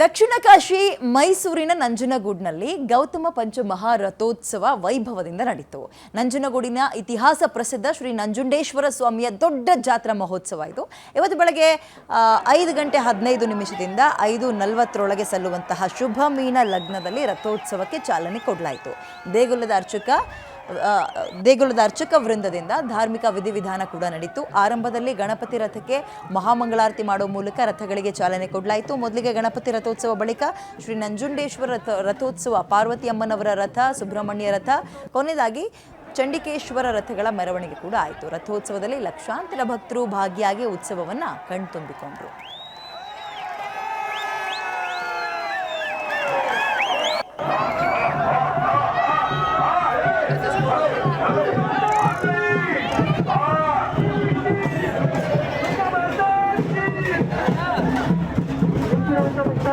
ದಕ್ಷಿಣ ಕಾಶಿ ಮೈಸೂರಿನ ನಂಜನಗೂಡಿನಲ್ಲಿ ಗೌತಮ ಪಂಚ ಮಹಾರಥೋತ್ಸವ ವೈಭವದಿಂದ ನಡೀತು. ನಂಜನಗೂಡಿನ ಇತಿಹಾಸ ಪ್ರಸಿದ್ಧ ಶ್ರೀ ನಂಜುಂಡೇಶ್ವರ ಸ್ವಾಮಿಯ ದೊಡ್ಡ ಜಾತ್ರಾ ಮಹೋತ್ಸವ ಇದು. ಇವತ್ತು ಬೆಳಗ್ಗೆ ಐದು ಗಂಟೆ ಹದಿನೈದು ನಿಮಿಷದಿಂದ ಐದು ನಲವತ್ತರೊಳಗೆ ಸಲ್ಲುವಂತಹ ಶುಭ ಮೀನ ಲಗ್ನದಲ್ಲಿ ರಥೋತ್ಸವಕ್ಕೆ ಚಾಲನೆ ಕೊಡಲಾಯಿತು. ದೇಗುಲದ ಅರ್ಚಕ ದೇಗುಲದ ಅರ್ಚಕ ವೃಂದದಿಂದ ಧಾರ್ಮಿಕ ವಿಧಿವಿಧಾನ ಕೂಡ ನಡೀತು. ಆರಂಭದಲ್ಲಿ ಗಣಪತಿ ರಥಕ್ಕೆ ಮಹಾಮಂಗಳಾರತಿ ಮಾಡುವ ಮೂಲಕ ರಥಗಳಿಗೆ ಚಾಲನೆ ಕೊಡಲಾಯಿತು. ಮೊದಲಿಗೆ ಗಣಪತಿ ರಥೋತ್ಸವ ಬಳಿಕ ಶ್ರೀ ನಂಜುಂಡೇಶ್ವರ ರಥ, ರಥೋತ್ಸವ, ಪಾರ್ವತಿ ಅಮ್ಮನವರ ರಥ, ಸುಬ್ರಹ್ಮಣ್ಯ ರಥ, ಕೊನೆಯದಾಗಿ ಚಂಡಿಕೇಶ್ವರ ರಥಗಳ ಮೆರವಣಿಗೆ ಕೂಡ ಆಯಿತು. ರಥೋತ್ಸವದಲ್ಲಿ ಲಕ್ಷಾಂತರ ಭಕ್ತರು ಭಾಗಿಯಾಗಿ ಉತ್ಸವವನ್ನು ಕಣ್ತುಂಬಿಕೊಂಡರು. Gracias.